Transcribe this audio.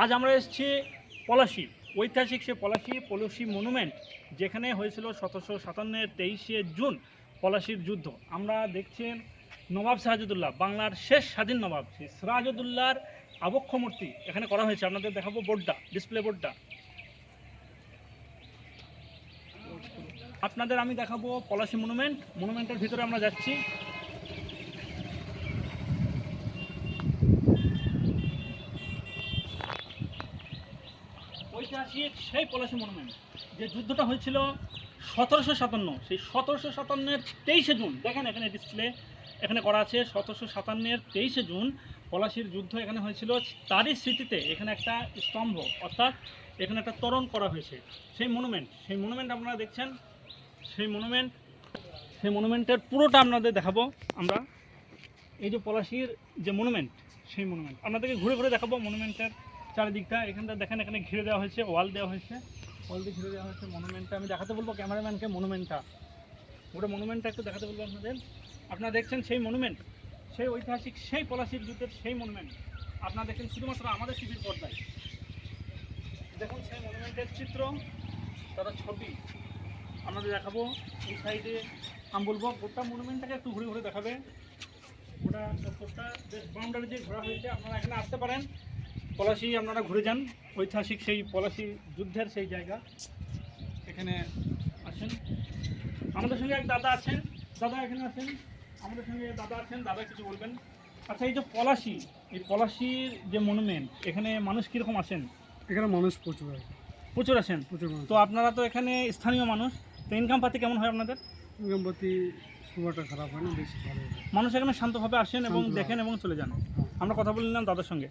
আজ আমরা এসেছি পলাশি, ঐতিহাসিক সে পলাশি পলাশি মনুমেন্ট যেখানে হয়েছিল সতেরোশো সাতান্নের তেইশে জুন পলাশির যুদ্ধ। আমরা দেখছেন নবাব সিরাজউদ্দৌলা বাংলার শেষ স্বাধীন নবাব, সেই সিরাজউদ্দৌলার আবক্ষ মূর্তি এখানে করা হয়েছে, আপনাদের দেখাবো বোর্ডটা ডিসপ্লে বোর্ডটা। আপনাদের আমি দেখাবো পলাশি মনুমেন্ট মনুমেন্টের ভিতরে আমরা যাচ্ছি। ঐতিহাসিক সেই পলাশি মনুমেন্ট, যে যুদ্ধটা হয়েছিল সতেরোশো সাতান্ন, সেই সতেরোশো সাতান্নের তেইশে জুন, দেখেন এখানে ডিসপ্লে এখানে করা আছে, সতেরোশো সাতান্নের তেইশে জুন পলাশির যুদ্ধ এখানে হয়েছিল। তারই স্মৃতিতে এখানে একটা স্তম্ভ, অর্থাৎ এখানে একটা তোরণ করা হয়েছে। সেই মনুমেন্ট সেই মনুমেন্ট আপনারা দেখছেন, সেই মনুমেন্ট, সেই মনুমেন্টের পুরোটা আপনাদের দেখাবো আমরা। এই যে পলাশির যে মনুমেন্ট, সেই মনুমেন্ট, আপনাদেরকে ঘুরে ঘুরে দেখাবো মনুমেন্টের চারিদিকটা, এখানটা দেখেন, এখানে ঘিরে দেওয়া হয়েছে, ওয়াল দেওয়া হয়েছে। ওয়াল দিয়ে ঘিরে দেওয়া হয়েছে মনুমেন্টটা। আমি দেখাতে বলব ক্যামেরাম্যানকে মনুমেন্টটা। ওটা মনুমেন্টটা একটু দেখাতে বলব আপনাদের। আপনারা দেখছেন সেই মনুমেন্ট। সেই ঐতিহাসিক, সেই পলাশির যুদ্ধের সেই মনুমেন্ট। আপনারা দেখেন শুধুমাত্র আমাদের টিভির পর্দায়। দেখুন সেই মনুমেন্টের চিত্র, তারা ছবি। আপনাদের দেখাবো, এই সাইডে আমি বলব, গোটা মনুমেন্টটাকে একটু ঘুরে ঘুরে দেখাবে। ওটা গোটা বেশ বাউন্ডারি দিয়ে ঘোরা হয়েছে। আপনারা এখানে আসতে পারেন। পলাশি আপনারা ঘুরে যান ঐতিহাসিক সেই পলাশি যুদ্ধের সেই জায়গা। এখানে আসেন। আমাদের সঙ্গে এক দাদা আছেন দাদা এখানে আছেন। আমাদের সঙ্গে দাদা আছেন দাদা কিছু বলবেন। আচ্ছা এই যে পলাশি এই পলাশির যে মনুমেন্ট এখানে মানুষ কীরকম আসেন এখানে মানুষ প্রচুর হয় প্রচুর আসেন প্রচুর তো আপনারা তো এখানে স্থানীয় মানুষ তো ইনকাম পাতি কেমন হয় আপনাদের? ইনকামপাতি খুব একটা খারাপ হয় না বেশ ভালো মানুষ এখানে শান্তভাবে আসেন এবং দেখেন এবং চলে যান। আমরা কথা বলে নিলাম দাদার সঙ্গে।